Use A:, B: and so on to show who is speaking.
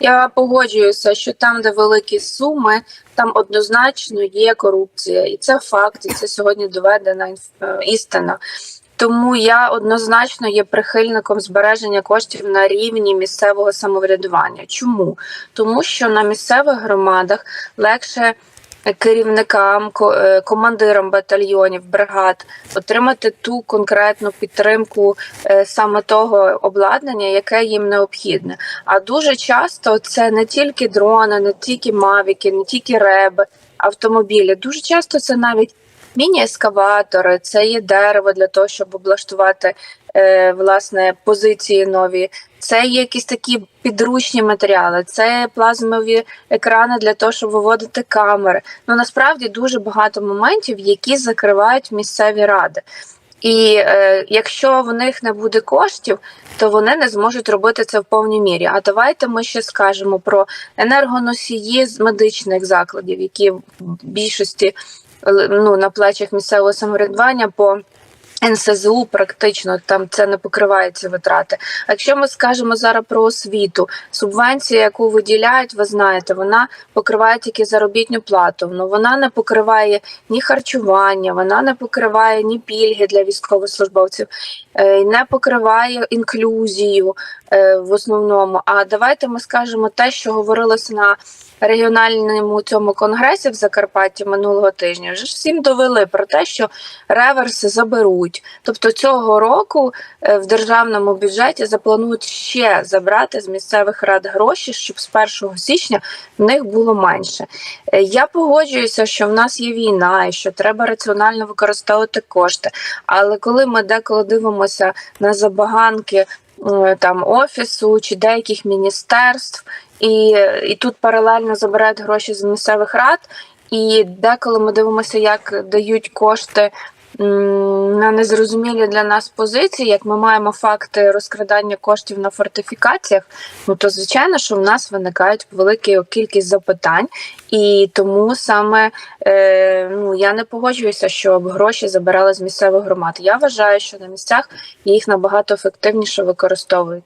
A: Я погоджуюся, що там, де великі суми, там однозначно є корупція, і це факт, і це сьогодні доведена е, істина. Тому я однозначно є прихильником збереження коштів на рівні місцевого самоврядування. Чому? Тому що на місцевих громадах легше керівникам, е, командирам батальйонів, бригад отримати ту конкретну підтримку е, саме того обладнання, яке їм необхідне. А дуже часто це не тільки дрони, не тільки мавіки, не тільки реби, автомобілі. Дуже часто це навіть міні-ескаватори, це є дерево для того, щоб облаштувати е, власне позиції нові. Це є якісь такі підручні матеріали, це плазмові екрани для того, щоб виводити камери. Ну насправді дуже багато моментів, які закривають місцеві ради. І е, якщо в них не буде коштів, то вони не зможуть робити це в повній мірі. А давайте ми ще скажемо про енергоносії з медичних закладів, які в більшості ну, на плечах місцевого самоврядування по НСЗУ практично там це не покриває ці витрати. А якщо ми скажемо зараз про освіту, субвенція, яку виділяють, ви знаєте, вона покриває тільки заробітну плату. Ну вона не покриває ні харчування, вона не покриває ні пільги для військовослужбовців, е, не покриває інклюзію е, в основному. А давайте ми скажемо те, що говорилося на регіональному цьому конгресі в Закарпатті минулого тижня. Вже ж всім довели про те, що реверси заберуть. Тобто цього року е, в державному бюджеті запланують ще забрати з місцевих рад гроші, щоб з 1 січня в них було менше. Е, Я погоджуюся, що в нас є війна і що треба раціонально використовувати кошти. Але коли ми деколи дивимося на забаганки е, там офісу чи деяких міністерств, і, і тут паралельно забирають гроші з місцевих рад. І деколи ми дивимося, як дають кошти на незрозумілі для нас позиції, як ми маємо факти розкрадання коштів на фортифікаціях, ну то звичайно, що в нас виникають велика кількість запитань, і тому саме е, ну я не погоджуюся, щоб гроші забирали з місцевих громад. Я вважаю, що на місцях їх набагато ефективніше використовують.